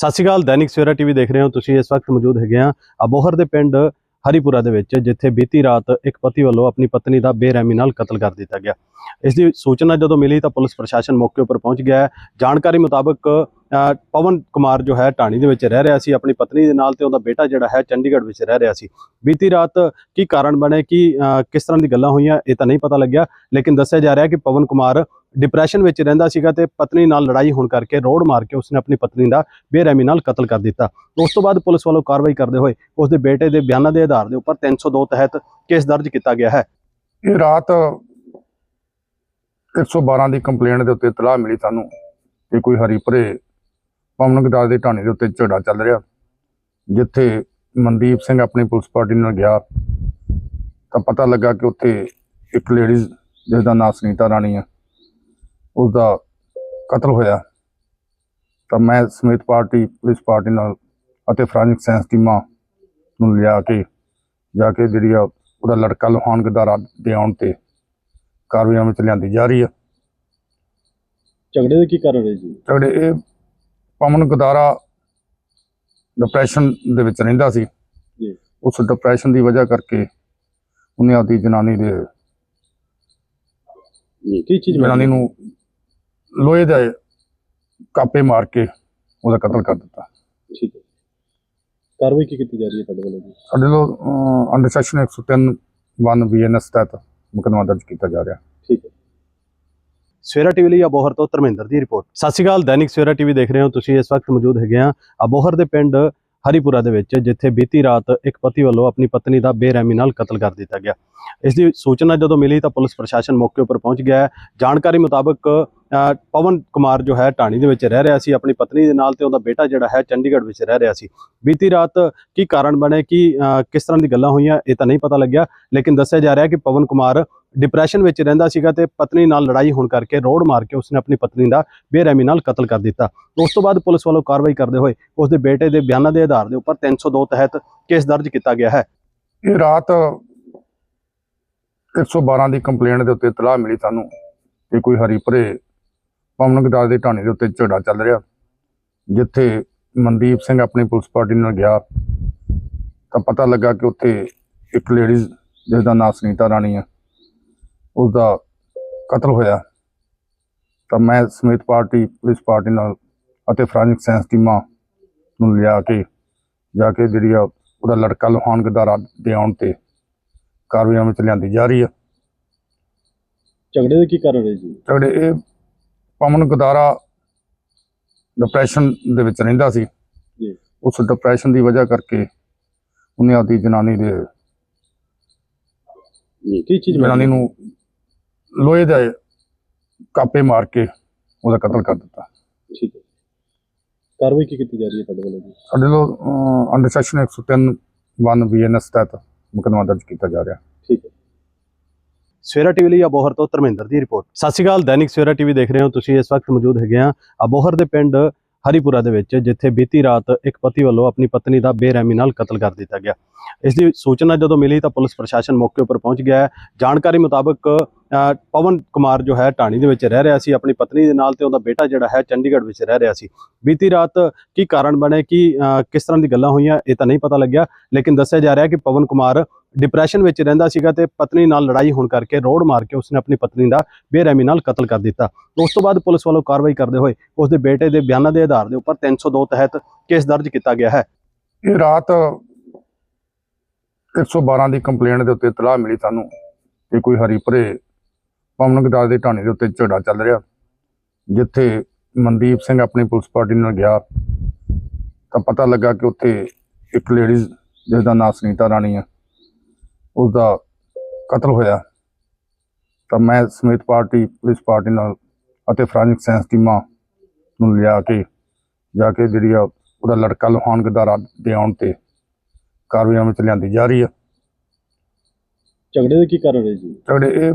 ਸਤਿ ਸ਼੍ਰੀ ਅਕਾਲ, ਦੈਨਿਕ ਸਵੇਰਾ ਟੀਵੀ ਦੇਖ ਰਹੇ ਹੋ ਤੁਸੀਂ, ਇਸ ਵਕਤ ਮੌਜੂਦ ਹੈਗੇ ਆ ਅਬੋਹਰ ਦੇ ਪਿੰਡ ਹਰੀਪੁਰਾ ਦੇ ਵਿੱਚ, ਜਿੱਥੇ ਬੀਤੀ ਰਾਤ ਇੱਕ ਪਤੀ ਵੱਲੋਂ ਆਪਣੀ ਪਤਨੀ ਦਾ ਬੇਰਹਿਮੀ ਨਾਲ ਕਤਲ ਕਰ ਦਿੱਤਾ ਗਿਆ। ਇਸ ਦੀ ਸੂਚਨਾ ਜਦੋਂ ਮਿਲੀ ਤਾਂ ਪੁਲਿਸ ਪ੍ਰਸ਼ਾਸਨ ਮੌਕੇ ਉੱਪਰ ਪਹੁੰਚ ਗਿਆ। ਜਾਣਕਾਰੀ ਮੁਤਾਬਕ ਪਵਨ ਕੁਮਾਰ ਜੋ ਹੈ ਟਾਣੀ ਦੇ ਵਿੱਚ ਰਹਿ ਰਿਹਾ ਸੀ। ਆਪਣੀ ਪਤਨੀ ਦੇ ਨਾਲ ਤੇ ਉਹਦਾ ਬੇਟਾ ਜਿਹੜਾ ਹੈ ਚੰਡੀਗੜ੍ਹ ਵਿੱਚ ਰਹਿ ਰਿਹਾ ਸੀ। ਬੀਤੀ ਰਾਤ ਕੀ ਕਾਰਨ ਬਣੇ, ਕਿ ਕਿਸ ਤਰ੍ਹਾਂ ਦੀ ਗੱਲਾਂ ਹੋਈਆਂ, ਇਹ ਤਾਂ ਨਹੀਂ ਪਤਾ ਲੱਗਿਆ। ਲੇਕਿਨ ਦੱਸਿਆ ਜਾ ਰਿਹਾ ਕਿ ਪਵਨ ਕੁਮਾਰ ਡਿਪਰੈਸ਼ਨ ਵਿੱਚ ਰਹਿੰਦਾ ਸੀਗਾ ਤੇ ਪਤਨੀ ਨਾਲ ਲੜਾਈ ਹੋਣ ਕਰਕੇ ਰੋਡ ਮਾਰ ਕੇ ਉਸਨੇ ਆਪਣੀ ਪਤਨੀ ਦਾ ਬੇਰਹਿਮੀ ਨਾਲ ਕਤਲ ਕਰ ਦਿੱਤਾ। ਉਸ ਤੋਂ ਬਾਅਦ ਪੁਲਿਸ ਵੱਲੋਂ ਕਾਰਵਾਈ ਕਰਦੇ ਹੋਏ ਉਸਦੇ ਬੇਟੇ ਦੇ ਬਿਆਨਾਂ ਦੇ ਆਧਾਰ ਦੇ ਉੱਪਰ 302 ਤਹਿਤ ਕੇਸ ਦਰਜ ਕੀਤਾ ਗਿਆ ਹੈ। ਇਹ ਰਾਤ 112 ਦੀ ਕੰਪਲੇਂਟ ਦੇ ਉੱਤੇ ਇਤਲਾਹ ਮਿਲੀ ਸਾਨੂੰ ਕਿ ਕੋਈ ਹਰੀਪੁਰੇ ਪਵਨ ਗਦਾਰ ਦੇ ਢਾਣੇ ਦੇ ਉੱਤੇ ਝਗੜਾ ਚੱਲ ਰਿਹਾ। ਜਿੱਥੇ ਮਨਦੀਪ ਸਿੰਘ ਆਪਣੀ ਪੁਲਿਸ ਪਾਰਟੀ ਨਾਲ ਗਿਆ, ਤਾਂ ਪਤਾ ਲੱਗਾ ਕਿ ਉੱਥੇ ਇੱਕ ਲੇਡੀਜ਼ ਜਿਸ ਦਾ ਨਾਮ ਸੁਨੀਤਾ ਰਾਣੀ ਹੈ ਉਸ ਦਾ ਕਤਲ ਹੋਇਆ। ਤਾਂ ਮੈਂ ਸਮੇਤ ਪਾਰਟੀ ਪੁਲਿਸ ਪਾਰਟੀ ਨਾਲ ਅਤੇ ਫੋਰੈਂਸਿਕ ਸਾਇੰਸ ਟੀਮਾਂ ਨੂੰ ਲਿਆ ਕੇ ਜਾ ਕੇ ਜਿਹੜੀ ਆ ਉਹਦਾ ਲੜਕਾ ਲੋਹਾਨ ਗਦਾਰਾ ਦੇ ਆਉਣ ਤੇ ਕਾਰਵਾਈਆਂ ਵਿੱਚ ਲਿਆਂਦੀ ਜਾ ਰਹੀ ਹੈ ਝਗੜੇ ਦੇ ਕੀ ਕਾਰਨ ਹੈ ਜੀ? ਜਿਹੜੇ ਇਹ ਪਵਨ ਗਦਾਰਾ ਡਿਪਰੈਸ਼ਨ ਦੇ ਵਿੱਚ ਰਹਿੰਦਾ ਸੀ। ਜੀ। ਉਸ ਡਿਪਰੈਸ਼ਨ ਦੀ ਵਜ੍ਹਾ ਕਰਕੇ ਉਹਨੇ ਆਪਦੀ ਜਨਾਨੀ ਦੇ ਕੀ ਚੀਜ਼ ਜਨਾਨੀ ਨੂੰ ਲੋਹੇ ਦੇ ਕਾਪੇ ਮਾਰ ਕੇ ਉਹਦਾ ਕਤਲ ਕਰ ਦਿੱਤਾ। ਠੀਕ ਹੈ। ਕਾਰਵਾਈ ਕੀ ਕੀਤੀ ਜਾ ਰਹੀ ਹੈ ਤੁਹਾਡੇ ਵੱਲੋਂ ਜੀ? ਸਾਡੇ ਲੋ ਅੰਡਰ ਸੈਕਸ਼ਨ 103 1 ਬੀਐਨਐਸ ਤਹਿਤ ਮੁਕੱਦਮਾ ਦਰਜ ਕੀਤਾ ਜਾ ਰਿਹਾ। ਠੀਕ ਹੈ। ਸਵੇਰਾ ਟੀਵੀ ਲਈ ਅਬੋਹਰ ਤੋਂ ਧਰਮਿੰਦਰ ਦੀ ਰਿਪੋਰਟ। ਸਤਿ ਸ਼੍ਰੀ ਅਕਾਲ ਦੈਨਿਕ ਸਵੇਰਾ ਟੀਵੀ ਦੇਖ ਰਹੇ ਹੋ। ਤੁਸੀਂ ਇਸ ਵਕਤ ਮੌਜੂਦ ਹੈਗੇ ਆ ਅਬੋਹਰ ਦੇ ਪਿੰਡ ਹਰੀਪੁਰਾ ਦੇ ਵਿੱਚ, ਜਿੱਥੇ ਬੀਤੀ ਰਾਤ ਇੱਕ ਪਤੀ ਵੱਲੋਂ ਆਪਣੀ ਪਤਨੀ ਦਾ ਬੇਰਹਿਮੀ ਨਾਲ ਕਤਲ ਕਰ ਦਿੱਤਾ ਗਿਆ। ਇਸ ਦੀ ਸੂਚਨਾ ਜਦੋਂ ਮਿਲੀ ਤਾਂ ਪੁਲਿਸ ਪ੍ਰਸ਼ਾਸਨ ਮੌਕੇ ਉੱਪਰ ਪਹੁੰਚ ਗਿਆ। ਹੈ ਜਾਣਕਾਰੀ ਮੁਤਾਬਕ ਪਵਨ ਕੁਮਾਰ ਜੋ ਹੈ ਟਾਣੀ ਦੇ ਵਿੱਚ ਰਹਿ ਰਿਹਾ ਸੀ। ਆਪਣੀ ਪਤਨੀ ਦੇ ਨਾਲ ਤੇ ਉਹਦਾ ਬੇਟਾ ਜਿਹੜਾ ਹੈ, ਚੰਡੀਗੜ੍ਹ ਵਿੱਚ ਰਹਿ ਰਿਹਾ ਸੀ। ਬੀਤੀ ਰਾਤ ਕੀ ਕਾਰਨ ਬਣੇ, ਕਿ ਕਿਸ ਤਰ੍ਹਾਂ ਦੀ ਗੱਲਾਂ ਹੋਈਆਂ, ਇਹ ਤਾਂ ਨਹੀਂ ਪਤਾ ਲੱਗਿਆ। ਲੇਕਿਨ ਦੱਸਿਆ ਜਾ ਰਿਹਾ ਕਿ ਪਵਨ ਕੁਮਾਰ ਡਿਪਰੈਸ਼ਨ ਵਿੱਚ ਰਹਿੰਦਾ ਸੀਗਾ ਤੇ ਪਤਨੀ ਨਾਲ ਲੜਾਈ ਹੋਣ ਕਰਕੇ ਰੋਡ ਮਾਰ ਕੇ ਉਸਨੇ ਆਪਣੀ ਪਤਨੀ ਦਾ ਬੇਰਹਿਮੀ ਨਾਲ ਕਤਲ ਕਰ ਦਿੱਤਾ। ਉਸ ਤੋਂ ਬਾਅਦ ਪੁਲਿਸ ਵੱਲੋਂ ਕਾਰਵਾਈ ਕਰਦੇ ਹੋਏ ਉਸਦੇ ਬੇਟੇ ਦੇ ਬਿਆਨਾਂ ਦੇ ਆਧਾਰ ਦੇ ਉੱਪਰ 302 ਤਹਿਤ ਕੇਸ ਦਰਜ ਕੀਤਾ ਗਿਆ ਹੈ। ਇਹ ਰਾਤ 112 ਦੀ ਕੰਪਲੇਂਟ ਦੇ ਉੱਤੇ ਇਤਲਾਹ ਮਿਲੀ ਸਾਨੂੰ ਕਿ ਕੋਈ ਹਰੀਪੁਰੇ ਪਵਨ ਗਦਾਰ ਦੇ ਢਾਣੇ ਦੇ ਉੱਤੇ ਝਗੜਾ ਚੱਲ ਰਿਹਾ। ਜਿੱਥੇ ਮਨਦੀਪ ਸਿੰਘ ਆਪਣੀ ਪੁਲਿਸ ਪਾਰਟੀ ਨਾਲ ਗਿਆ, ਤਾਂ ਪਤਾ ਲੱਗਾ ਕਿ ਉੱਥੇ ਇੱਕ ਲੇਡੀਜ਼ ਜਿਸ ਦਾ ਨਾਮ ਸੁਨੀਤਾ ਰਾਣੀ ਹੈ ਉਸ ਦਾ ਕਤਲ ਹੋਇਆ। ਤਾਂ ਮੈਂ ਸਮੇਤ ਪਾਰਟੀ ਪੁਲਿਸ ਪਾਰਟੀ ਨਾਲ ਅਤੇ ਫੋਰੈਂਸਿਕ ਸਾਇੰਸ ਟੀਮਾਂ ਨੂੰ ਲਿਆ ਕੇ ਜਾ ਕੇ ਜਿਹੜੀ ਆ ਉਹਦਾ ਲੜਕਾ ਲੋਹਾਨ ਗਦਾਰਾ ਦੇ ਆਉਣ ਤੇ ਕਾਰਵਾਈਆਂ ਵਿੱਚ ਲਿਆਂਦੀ ਜਾ ਰਹੀ ਹੈ ਝਗੜੇ ਦੇ ਕੀ ਕਾਰਨ ਹੈ ਜੀ? ਜਿਹੜੇ ਇਹ ਪਵਨ ਗਦਾਰਾ ਡਿਪਰੈਸ਼ਨ ਦੇ ਵਿੱਚ ਰਹਿੰਦਾ ਸੀ। ਜੀ। ਉਸ ਡਿਪਰੈਸ਼ਨ ਦੀ ਵਜ੍ਹਾ ਕਰਕੇ ਉਹਨੇ ਆਪਦੀ ਜਨਾਨੀ ਦੇ ਕੀ ਚੀਜ਼ ਜਨਾਨੀ ਨੂੰ ਲੋਹੇ ਦੇ ਕਾਪੇ ਮਾਰ ਕੇ ਉਹਦਾ ਕਤਲ ਕਰ ਦਿੱਤਾ। ਠੀਕ ਹੈ। ਕਾਰਵਾਈ ਕੀ ਕੀਤੀ ਜਾ ਰਹੀ ਹੈ ਤੁਹਾਡੇ ਵੱਲੋਂ ਜੀ? ਸਾਡੇ ਲੋ ਅੰਡਰ ਸੈਕਸ਼ਨ 103 1 ਬੀਐਨਐਸ ਤਹਿਤ ਮੁਕੱਦਮਾ ਦਰਜ ਕੀਤਾ ਜਾ ਰਿਹਾ। ਠੀਕ ਹੈ। ਸਵੇਰਾ ਟੀਵੀ ਲਈ ਅਬੋਹਰ ਤੋਂ ਧਰਮਿੰਦਰ ਦੀ ਰਿਪੋਰਟ। ਸਤਿ ਸ਼੍ਰੀ ਅਕਾਲ ਦੈਨਿਕ ਸਵੇਰਾ ਟੀਵੀ ਦੇਖ ਰਹੇ ਹੋ। ਤੁਸੀਂ ਇਸ ਵਕਤ ਮੌਜੂਦ ਹੈਗੇ ਆ ਅਬੋਹਰ ਦੇ ਪਿੰਡ ਹਰੀਪੁਰਾ ਦੇ ਵਿੱਚ ਜਿੱਥੇ ਬੀਤੀ ਰਾਤ ਇੱਕ ਪਤੀ ਵੱਲੋਂ ਆਪਣੀ ਪਤਨੀ ਦਾ ਬੇਰਹਿਮੀ ਨਾਲ ਕਤਲ ਕਰ ਦਿੱਤਾ ਗਿਆ। ਇਸ ਦੀ ਸੂਚਨਾ ਜਦੋਂ ਮਿਲੀ ਤਾਂ ਪੁਲਿਸ ਪ੍ਰਸ਼ਾਸਨ ਮੌਕੇ ਉੱਪਰ ਪਹੁੰਚ ਗਿਆ ਹੈ। ਜਾਣਕਾਰੀ ਮੁਤਾਬਕ ਪਵਨ ਕੁਮਾਰ ਜੋ ਹੈ ਢਾਣੀ ਦੇ ਵਿੱਚ ਰਹਿ ਰਿਹਾ ਸੀ, ਆਪਣੀ ਪਤਨੀ ਦੇ ਨਾਲ ਤੇ ਉਹਦਾ ਬੇਟਾ ਜਿਹੜਾ ਹੈ ਚੰਡੀਗੜ੍ਹ ਵਿੱਚ ਰਹਿ ਰਿਹਾ ਸੀ। ਬੀਤੀ ਰਾਤ ਕੀ ਕਾਰਨ ਬਣੇ, ਕਿ ਕਿਸ ਤਰ੍ਹਾਂ ਦੀ ਗੱਲਾਂ ਹੋਈਆਂ, ਇਹ ਤਾਂ ਨਹੀਂ ਪਤਾ ਲੱਗਿਆ, ਲੇਕਿਨ ਦੱਸਿਆ ਜਾ ਰਿਹਾ ਕਿ ਪਵਨ ਕੁਮਾਰ ਡਿਪਰੈਸ਼ਨ ਵਿੱਚ ਰਹਿੰਦਾ ਸੀਗਾ ਤੇ ਪਤਨੀ ਨਾਲ ਲੜਾਈ ਹੋਣ ਕਰਕੇ ਰੋਡ ਮਾਰ ਕੇ ਉਸਨੇ ਆਪਣੀ ਪਤਨੀ ਦਾ ਬੇਰਹਿਮੀ ਨਾਲ ਕਤਲ ਕਰ ਦਿੱਤਾ। ਉਸ ਤੋਂ ਬਾਅਦ ਪੁਲਿਸ ਵੱਲੋਂ ਕਾਰਵਾਈ ਕਰਦੇ ਹੋਏ ਉਸਦੇ ਬੇਟੇ ਦੇ ਬਿਆਨਾਂ ਦੇ ਆਧਾਰ ਦੇ ਉੱਪਰ 302 ਤਹਿਤ ਕੇਸ ਦਰਜ ਕੀਤਾ ਗਿਆ ਹੈ। ਇਹ ਰਾਤ 112 ਦੀ ਕੰਪਲੇਂਟ ਦੇ ਉੱਤੇ ਇਤਲਾਹ ਮਿਲੀ ਸਾਨੂੰ ਕਿ ਕੋਈ ਹਰੀਪੁਰੇ ਪਵਨ ਗਦਾਰ ਦੇ ਢਾਣੇ ਦੇ ਉੱਤੇ ਝਗੜਾ ਚੱਲ ਰਿਹਾ। ਜਿੱਥੇ ਮਨਦੀਪ ਸਿੰਘ ਆਪਣੀ ਪੁਲਿਸ ਪਾਰਟੀ ਨਾਲ ਗਿਆ। ਤਾਂ ਪਤਾ ਲੱਗਾ ਕਿ ਉੱਥੇ ਇੱਕ ਲੇਡੀਜ਼ ਜਿਸ ਦਾ ਨਾਮ ਸੁਨੀਤਾ ਰਾਣੀ ਹੈ ਉਸ ਦਾ ਕਤਲ ਹੋਇਆ। ਤਾਂ ਮੈਂ ਸਮੇਤ ਪਾਰਟੀ ਪੁਲਿਸ ਪਾਰਟੀ ਨਾਲ ਅਤੇ ਫੋਰੈਂਸਿਕ ਸਾਇੰਸ ਟੀਮਾਂ ਨੂੰ ਲਿਆ ਕੇ ਜਾ ਕੇ ਜਿਹੜੀ ਆ ਉਹਦਾ ਲੜਕਾ ਲੋਹਾਨ ਗਦਾਰਾ ਦੇ ਆਉਣ ਤੇ ਕਾਰਵਾਈਆਂ ਵਿੱਚ ਲਿਆਂਦੀ ਜਾ ਰਹੀ ਹੈ ਝਗੜੇ ਦੇ ਕੀ ਕਾਰਨ ਹੈ ਜੀ? ਜਿਹੜੇ ਇਹ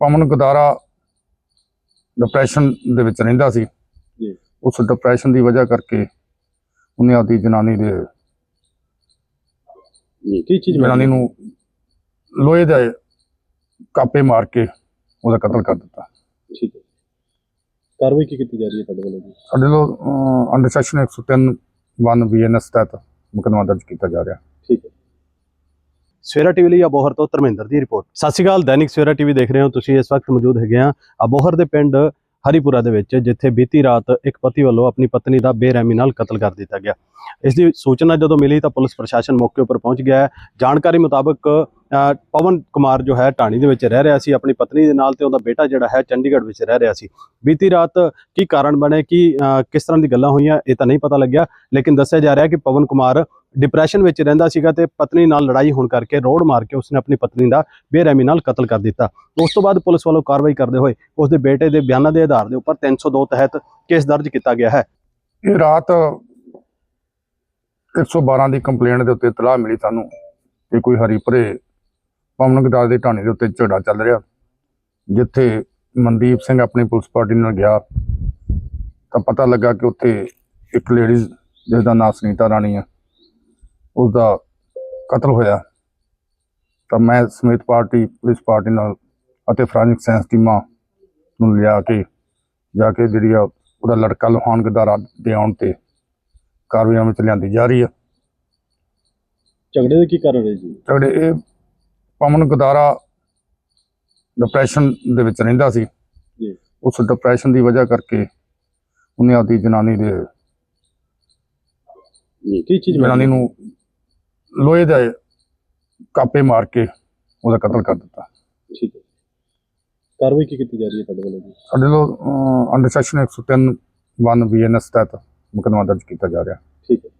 ਪਵਨ ਗਦਾਰਾ ਡਿਪਰੈਸ਼ਨ ਦੇ ਵਿੱਚ ਰਹਿੰਦਾ ਸੀ। ਜੀ। ਉਸ ਡਿਪਰੈਸ਼ਨ ਦੀ ਵਜ੍ਹਾ ਕਰਕੇ ਉਹਨੇ ਆਪਦੀ ਜਨਾਨੀ ਦੇ ਕੀ ਚੀਜ਼ ਜਨਾਨੀ ਨੂੰ ਲੋਹੇ ਦੇ ਕਾਪੇ ਮਾਰ ਕੇ ਉਹਦਾ ਕਤਲ ਕਰ ਦਿੱਤਾ। ਠੀਕ ਹੈ। ਕਾਰਵਾਈ ਕੀ ਕੀਤੀ ਜਾ ਰਹੀ ਹੈ ਤੁਹਾਡੇ ਵੱਲੋਂ ਜੀ? ਸਾਡੇ ਵੱਲੋਂ ਅੰਡਰ ਸੈਕਸ਼ਨ 103 1 ਬੀਐਨਐਸ ਤਹਿਤ ਮੁਕੱਦਮਾ ਦਰਜ ਕੀਤਾ ਜਾ ਰਿਹਾ। ਠੀਕ ਹੈ। ਸਵੇਰਾ ਟੀਵੀ ਲਈ ਅਬੋਹਰ ਤੋਂ ਧਰਮਿੰਦਰ ਦੀ ਰਿਪੋਰਟ। ਸਤਿ ਸ਼੍ਰੀ ਅਕਾਲ, ਦੈਨਿਕ ਸਵੇਰਾ ਟੀਵੀ ਦੇਖ ਰਹੇ ਹੋ ਤੁਸੀਂ। ਇਸ ਵਕਤ ਮੌਜੂਦ ਹੈਗੇ ਆ ਅਬੋਹਰ ਦੇ ਪਿੰਡ ਹਰੀਪੁਰਾ ਦੇ ਵਿੱਚ, ਜਿੱਥੇ ਬੀਤੀ ਰਾਤ ਇੱਕ ਪਤੀ ਵੱਲੋਂ ਆਪਣੀ ਪਤਨੀ ਦਾ ਬੇਰਹਿਮੀ ਨਾਲ ਕਤਲ ਕਰ ਦਿੱਤਾ ਗਿਆ। ਇਸ ਦੀ ਸੂਚਨਾ ਜਦੋਂ ਮਿਲੀ ਤਾਂ ਪੁਲਿਸ ਪ੍ਰਸ਼ਾਸਨ ਮੌਕੇ ਉੱਪਰ ਪਹੁੰਚ ਗਿਆ ਹੈ। ਜਾਣਕਾਰੀ ਮੁਤਾਬਕ ਪਵਨ ਕੁਮਾਰ ਜੋ ਹੈ ਟਾਣੀ ਦੇ ਵਿੱਚ ਰਹਿ ਰਿਹਾ ਸੀ। ਆਪਣੀ ਪਤਨੀ ਦੇ ਨਾਲ ਤੇ ਉਹਦਾ ਬੇਟਾ ਜਿਹੜਾ ਹੈ, ਚੰਡੀਗੜ੍ਹ ਵਿੱਚ ਰਹਿ ਰਿਹਾ ਸੀ। ਬੀਤੀ ਰਾਤ ਕੀ ਕਾਰਨ ਬਣੇ, ਕੀ ਕਿਸ ਤਰ੍ਹਾਂ ਦੀ ਗੱਲਾਂ ਹੋਈਆਂ, ਇਹ ਤਾਂ ਨਹੀਂ ਪਤਾ ਲੱਗਿਆ। ਲੇਕਿਨ ਦੱਸਿਆ ਜਾ ਰਿਹਾ ਕਿ ਪਵਨ ਕੁਮਾਰ ਡਿਪਰੈਸ਼ਨ ਵਿੱਚ ਰਹਿੰਦਾ ਸੀਗਾ ਤੇ ਪਤਨੀ ਨਾਲ ਲੜਾਈ ਹੋਣ ਕਰਕੇ ਰੋਡ ਮਾਰ ਕੇ ਉਸਨੇ ਆਪਣੀ ਪਤਨੀ ਦਾ ਬੇਰਹਿਮੀ ਨਾਲ ਕਤਲ ਕਰ ਦਿੱਤਾ। ਉਸ ਤੋਂ ਬਾਅਦ ਪੁਲਿਸ ਵੱਲੋਂ ਕਾਰਵਾਈ ਕਰਦੇ ਹੋਏ ਉਸਦੇ ਬੇਟੇ ਦੇ ਬਿਆਨਾਂ ਦੇ ਆਧਾਰ ਦੇ ਉੱਪਰ 302 ਤਹਿਤ ਕੇਸ ਦਰਜ ਕੀਤਾ ਗਿਆ ਹੈ। ਇਹ ਰਾਤ 112 ਦੀ ਕੰਪਲੇਂਟ ਦੇ ਉੱਤੇ ਇਤਲਾਹ ਮਿਲੀ ਸਾਨੂੰ ਕਿ ਕੋਈ ਹਰੀਪੁਰੇ ਪਵਨ ਗਦਾਸ ਦੇ ਢਾਣੇ ਦੇ ਉੱਤੇ ਝਗੜਾ ਚੱਲ ਰਿਹਾ। ਜਿੱਥੇ ਮਨਦੀਪ ਸਿੰਘ ਆਪਣੀ ਪੁਲਿਸ ਪਾਰਟੀ ਨਾਲ ਗਿਆ, ਤਾਂ ਪਤਾ ਲੱਗਾ ਕਿ ਉੱਥੇ ਇੱਕ ਲੇਡੀਜ਼ ਜਿਸ ਦਾ ਨਾਮ ਸੁਨੀਤਾ ਰਾਣੀ ਹੈ ਉਸ ਦਾ ਕਤਲ ਹੋਇਆ। ਤਾਂ ਮੈਂ ਸਮੇਤ ਪਾਰਟੀ ਪੁਲਿਸ ਪਾਰਟੀ ਨਾਲ ਅਤੇ ਫੋਰੈਂਸਿਕ ਸਾਇੰਸ ਟੀਮਾਂ ਨੂੰ ਲਿਆ ਕੇ ਜਾ ਕੇ ਜਿਹੜੀ ਆ ਉਹਦਾ ਲੜਕਾ ਲੋਹਾਨ ਗਦਾਰਾ ਦੇ ਆਉਣ ਤੇ ਕਾਰਵਾਈਆਂ ਵਿੱਚ ਲਿਆਂਦੀ ਜਾ ਰਹੀ ਹੈ ਝਗੜੇ ਦੇ ਕੀ ਕਾਰਨ ਹੈ ਜੀ? ਜਿਹੜੇ ਇਹ ਪਵਨ ਗਦਾਰਾ ਡਿਪਰੈਸ਼ਨ ਦੇ ਵਿੱਚ ਰਹਿੰਦਾ ਸੀ। ਜੀ। ਉਸ ਡਿਪਰੈਸ਼ਨ ਦੀ ਵਜ੍ਹਾ ਕਰਕੇ ਉਹਨੇ ਆਪਦੀ ਜਨਾਨੀ ਦੇ ਕੀ ਚੀਜ਼ ਜਨਾਨੀ ਨੂੰ ਲੋਹੇ ਦੇ ਕਾਪੇ ਮਾਰ ਕੇ ਉਹਦਾ ਕਤਲ ਕਰ ਦਿੱਤਾ। ਠੀਕ ਹੈ। ਕਾਰਵਾਈ ਕੀ ਕੀਤੀ ਜਾ ਰਹੀ ਹੈ ਤੁਹਾਡੇ ਵੱਲੋਂ ਜੀ? ਸਾਡੇ ਵੱਲੋਂ ਅੰਡਰ ਸੈਕਸ਼ਨ 103 1 ਬੀਐਨਐਸ ਤਹਿਤ ਮੁਕੱਦਮਾ ਦਰਜ ਕੀਤਾ ਜਾ ਰਿਹਾ। ਠੀਕ ਹੈ।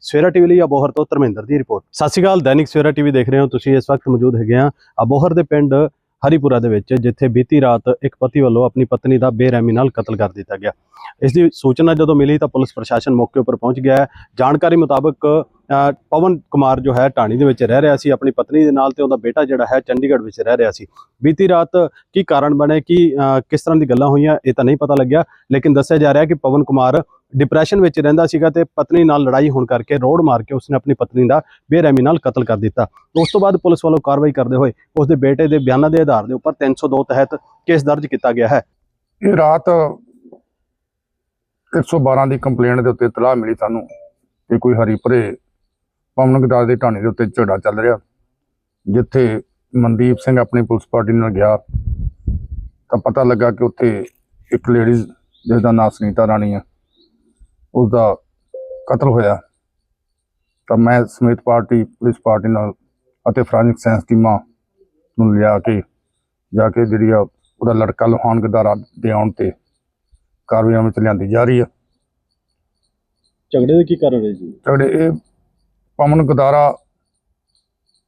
ਸਵੇਰਾ ਟੀਵੀ ਲਈ ਅਬੋਹਰ ਤੋਂ ਧਰਮਿੰਦਰ ਦੀ ਰਿਪੋਰਟ। ਸਤਿ ਸ਼੍ਰੀ ਅਕਾਲ ਦੈਨਿਕ ਸਵੇਰਾ ਟੀਵੀ ਦੇਖ ਰਹੇ ਹੋ। ਤੁਸੀਂ ਇਸ ਵਕਤ ਮੌਜੂਦ ਹੈਗੇ ਆ ਅਬੋਹਰ ਦੇ ਪਿੰਡ ਹਰੀਪੁਰਾ ਦੇ ਵਿੱਚ, ਜਿੱਥੇ ਬੀਤੀ ਰਾਤ ਇੱਕ ਪਤੀ ਵੱਲੋਂ ਆਪਣੀ ਪਤਨੀ ਦਾ ਬੇਰਹਿਮੀ ਨਾਲ ਕਤਲ ਕਰ ਦਿੱਤਾ ਗਿਆ। ਇਸ ਦੀ ਸੂਚਨਾ ਜਦੋਂ ਮਿਲੀ ਤਾਂ ਪੁਲਿਸ ਪ੍ਰਸ਼ਾਸਨ ਮੌਕੇ ਉੱਪਰ ਪਹੁੰਚ ਗਿਆ। ਹੈ ਜਾਣਕਾਰੀ ਮੁਤਾਬਕ ਪਵਨ ਕੁਮਾਰ ਜੋ ਹੈ ਟਾਣੀ ਦੇ ਵਿੱਚ ਰਹਿ ਰਿਹਾ ਸੀ। ਆਪਣੀ ਪਤਨੀ ਦੇ ਨਾਲ ਤੇ ਉਹਦਾ ਬੇਟਾ ਜਿਹੜਾ ਹੈ, ਚੰਡੀਗੜ੍ਹ ਵਿੱਚ ਰਹਿ ਰਿਹਾ ਸੀ। ਬੀਤੀ ਰਾਤ ਕੀ ਕਾਰਨ ਬਣੇ, ਕਿ ਕਿਸ ਤਰ੍ਹਾਂ ਦੀ ਗੱਲਾਂ ਹੋਈਆਂ, ਇਹ ਤਾਂ ਨਹੀਂ ਪਤਾ ਲੱਗਿਆ। ਲੇਕਿਨ ਦੱਸਿਆ ਜਾ ਰਿਹਾ ਕਿ ਪਵਨ ਕੁਮਾਰ ਡਿਪਰੈਸ਼ਨ ਵਿੱਚ ਰਹਿੰਦਾ ਸੀਗਾ ਤੇ ਪਤਨੀ ਨਾਲ ਲੜਾਈ ਹੋਣ ਕਰਕੇ ਰੋਡ ਮਾਰ ਕੇ ਉਸਨੇ ਆਪਣੀ ਪਤਨੀ ਦਾ ਬੇਰਹਿਮੀ ਨਾਲ ਕਤਲ ਕਰ ਦਿੱਤਾ। ਉਸ ਤੋਂ ਬਾਅਦ ਪੁਲਿਸ ਵੱਲੋਂ ਕਾਰਵਾਈ ਕਰਦੇ ਹੋਏ ਉਸਦੇ ਬੇਟੇ ਦੇ ਬਿਆਨਾਂ ਦੇ ਆਧਾਰ ਦੇ ਉੱਪਰ 302 ਤਹਿਤ ਕੇਸ ਦਰਜ ਕੀਤਾ ਗਿਆ ਹੈ। ਇਹ ਰਾਤ 112 ਦੀ ਕੰਪਲੇਂਟ ਦੇ ਉੱਤੇ ਇਤਲਾਹ ਮਿਲੀ ਸਾਨੂੰ ਕਿ ਕੋਈ ਹਰੀਪੁਰੇ ਪਵਨ ਗਦਾਸ ਦੇ ਢਾਣੇ ਦੇ ਉੱਤੇ ਝਗੜਾ ਚੱਲ ਰਿਹਾ। ਜਿੱਥੇ ਮਨਦੀਪ ਸਿੰਘ ਆਪਣੀ ਪੁਲਿਸ ਪਾਰਟੀ ਨਾਲ ਗਿਆ, ਤਾਂ ਪਤਾ ਲੱਗਾ ਕਿ ਉੱਥੇ ਇੱਕ ਲੇਡੀਜ਼ ਜਿਸ ਦਾ ਨਾਮ ਸੁਨੀਤਾ ਰਾਣੀ ਹੈ ਉਸ ਦਾ ਕਤਲ ਹੋਇਆ। ਤਾਂ ਮੈਂ ਸਮੇਤ ਪਾਰਟੀ ਪੁਲਿਸ ਪਾਰਟੀ ਨਾਲ ਅਤੇ ਫੋਰੈਂਸਿਕ ਸਾਇੰਸ ਟੀਮਾਂ ਨੂੰ ਲਿਆ ਕੇ ਜਾ ਕੇ ਜਿਹੜੀ ਆ ਉਹਦਾ ਲੜਕਾ ਲੋਹਾਨ ਗਦਾਰਾ ਦੇ ਆਉਣ ਤੇ ਕਾਰਵਾਈਆਂ ਵਿੱਚ ਲਿਆਂਦੀ ਜਾ ਰਹੀ ਹੈ ਝਗੜੇ ਦੇ ਕੀ ਕਾਰਨ ਹੈ ਜੀ? ਜਿਹੜੇ ਇਹ ਪਵਨ ਗਦਾਰਾ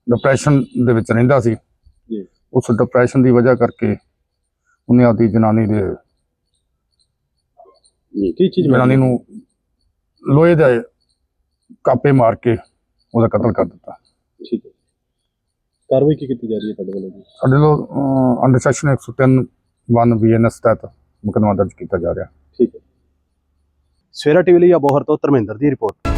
ਡਿਪਰੈਸ਼ਨ ਦੇ ਵਿੱਚ ਰਹਿੰਦਾ ਸੀ। ਜੀ। ਉਸ ਡਿਪਰੈਸ਼ਨ ਦੀ ਵਜ੍ਹਾ ਕਰਕੇ ਉਹਨੇ ਆਪਦੀ ਜਨਾਨੀ ਦੇ ਕੀ ਚੀਜ਼ ਜਨਾਨੀ ਨੂੰ ਲੋਹੇ ਦੇ ਕਾਪੇ ਮਾਰ ਕੇ ਉਹਦਾ ਕਤਲ ਕਰ ਦਿੱਤਾ। ਠੀਕ ਹੈ। ਕਾਰਵਾਈ ਕੀ ਕੀਤੀ ਜਾ ਰਹੀ ਹੈ ਤੁਹਾਡੇ ਵੱਲੋਂ ਜੀ? ਸਾਡੇ ਵੱਲੋਂ ਅੰਡਰ ਸੈਕਸ਼ਨ 103 1 ਬੀਐਨਐਸ ਤਹਿਤ ਮੁਕੱਦਮਾ ਦਰਜ ਕੀਤਾ ਜਾ ਰਿਹਾ। ਠੀਕ ਹੈ। ਸਵੇਰਾ ਟੀਵੀ ਲਈ ਅਬੋਹਰ ਤੋਂ ਧਰਮਿੰਦਰ ਦੀ ਰਿਪੋਰਟ।